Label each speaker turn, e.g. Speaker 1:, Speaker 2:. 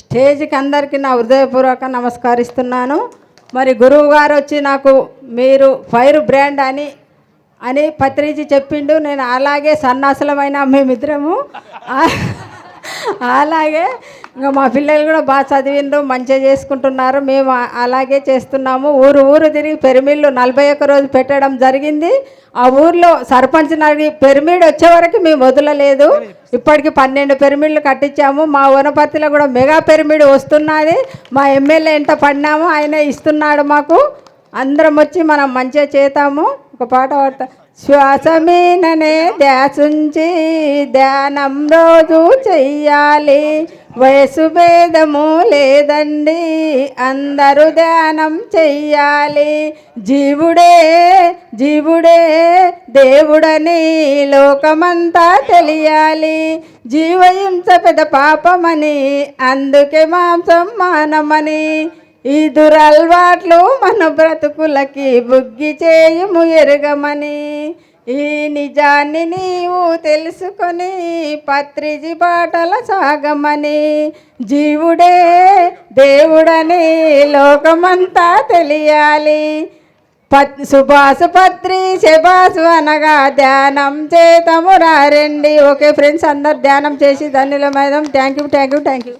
Speaker 1: స్టేజ్కి అందరికీ నా హృదయపూర్వక నమస్కరిస్తున్నాను. మరి గురువు గారు వచ్చి నాకు మీరు ఫైర్ బ్రాండ్ అని అని పత్రిజీ చెప్పిండు. నేను అలాగే సన్నాసలమైన మేమిద్దరము. అలాగే ఇంకా మా పిల్లలు కూడా బాగా చదివిండ్రు మంచిగా చేసుకుంటున్నారు. మేము అలాగే చేస్తున్నాము. ఊరు ఊరు తిరిగి పెరిమిళ్ళు నలభై ఒక్క రోజు పెట్టడం జరిగింది. ఆ ఊర్లో సర్పంచ్ నడిగి పెరిమిడ్ వచ్చే వరకు మేము వదలలేదు. ఇప్పటికి పన్నెండు పిరమిడ్లు కట్టించాము. మా వనపర్తిలో కూడా మెగా పెరిమిడ్ వస్తున్నది. మా ఎమ్మెల్యే ఎంత పడినామో ఆయన ఇస్తున్నాడు మాకు. అందరం వచ్చి మనం మంచిగా చేతాము. ఒక పాట పాడతా శ్వాస మీననే ధ్యాసుంచి ధ్యానం రోజు చెయ్యాలి. వయసు భేదము లేదండి అందరూ ధ్యానం చెయ్యాలి. జీవుడే జీవుడే దేవుడని లోకమంతా తెలియాలి. జీవహింస పెద్ద పాపమని అందుకే మాంసం మానమని ఈ దురలవాట్లు మన బ్రతుకులకి బుగ్గి చేయుము ఎరగమని. ఈ నిజాన్ని నీవు తెలుసుకొని పత్రిజి పాటల సాగమని. జీవుడే దేవుడని లోకమంతా తెలియాలి. పత్ సుభాసు పత్రి శబాసు అనగా ధ్యానం చేతము రారండి. ఓకే ఫ్రెండ్స్ అందరు ధ్యానం చేసి ధన్యులమైదాం thank you thank you thank you.